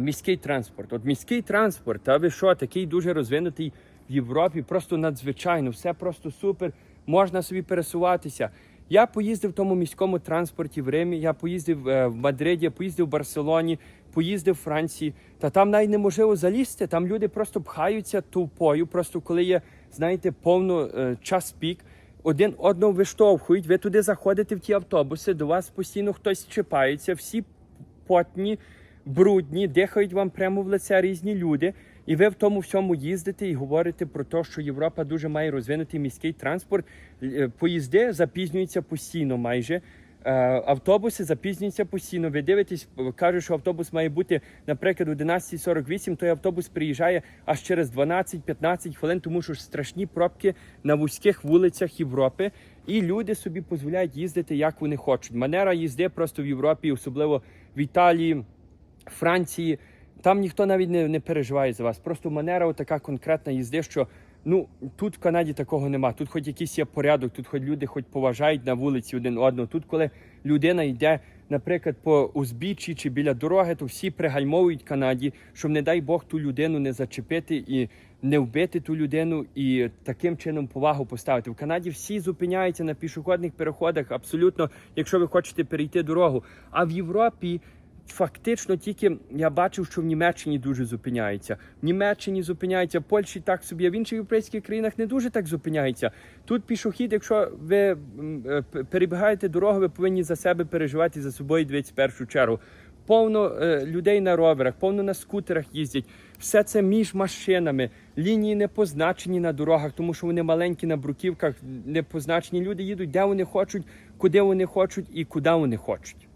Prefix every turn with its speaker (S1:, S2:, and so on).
S1: Міський транспорт. От міський транспорт, а ви що, такий дуже розвинутий в Європі, просто надзвичайно, все просто супер, можна собі пересуватися. Я поїздив в тому міському транспорті в Римі, я поїздив е, в Мадриді, поїздив в Барселоні, поїздив в Франції. Та там навіть неможливо залізти. Там люди просто пхаються товпою, просто коли є, знаєте, повно е, час пік. Один одного виштовхують, ви туди заходите в ті автобуси, до вас постійно хтось чіпається, всі потні, брудні, дихають вам прямо в лице різні люди. І ви в тому всьому їздите і говорите про те, що Європа дуже має розвинутий міський транспорт. Е, Поїзди запізнюються постійно майже. Е, Автобуси запізнюються постійно. Ви дивитесь, кажуть, що автобус має бути, наприклад, 11.48, той автобус приїжджає аж через 12-15 хвилин, тому що ж страшні пробки на вузьких вулицях Європи. І люди собі дозволяють їздити, як вони хочуть. Манера їзди просто в Європі, особливо в Італії, Франції. Там ніхто навіть не, не переживає за вас. Просто манера така конкретна їзди, що ну тут в Канаді такого нема. Тут хоч якийсь є порядок, тут хоч люди хоч поважають на вулиці один одного. Тут, коли людина йде, наприклад, по узбіччі чи біля дороги, то всі пригальмовують Канаді, щоб, не дай Бог, ту людину не зачепити і не вбити ту людину і таким чином повагу поставити. В Канаді всі зупиняються на пішохідних переходах, абсолютно, якщо ви хочете перейти дорогу. А в Європі. Фактично, тільки я бачив, що в Німеччині дуже зупиняється. В Німеччині зупиняється, в Польщі так собі, а в інших європейських країнах не дуже так зупиняється. Тут пішохід, якщо ви е, перебігаєте дорогу, ви повинні за себе переживати за собою дивитися в першу чергу. Повно е, людей на роверах, повно на скутерах їздять. Все це між машинами. Лінії не позначені на дорогах, тому що вони маленькі на бруківках, не позначені. Люди їдуть, де вони хочуть, куди вони хочуть і куди вони хочуть.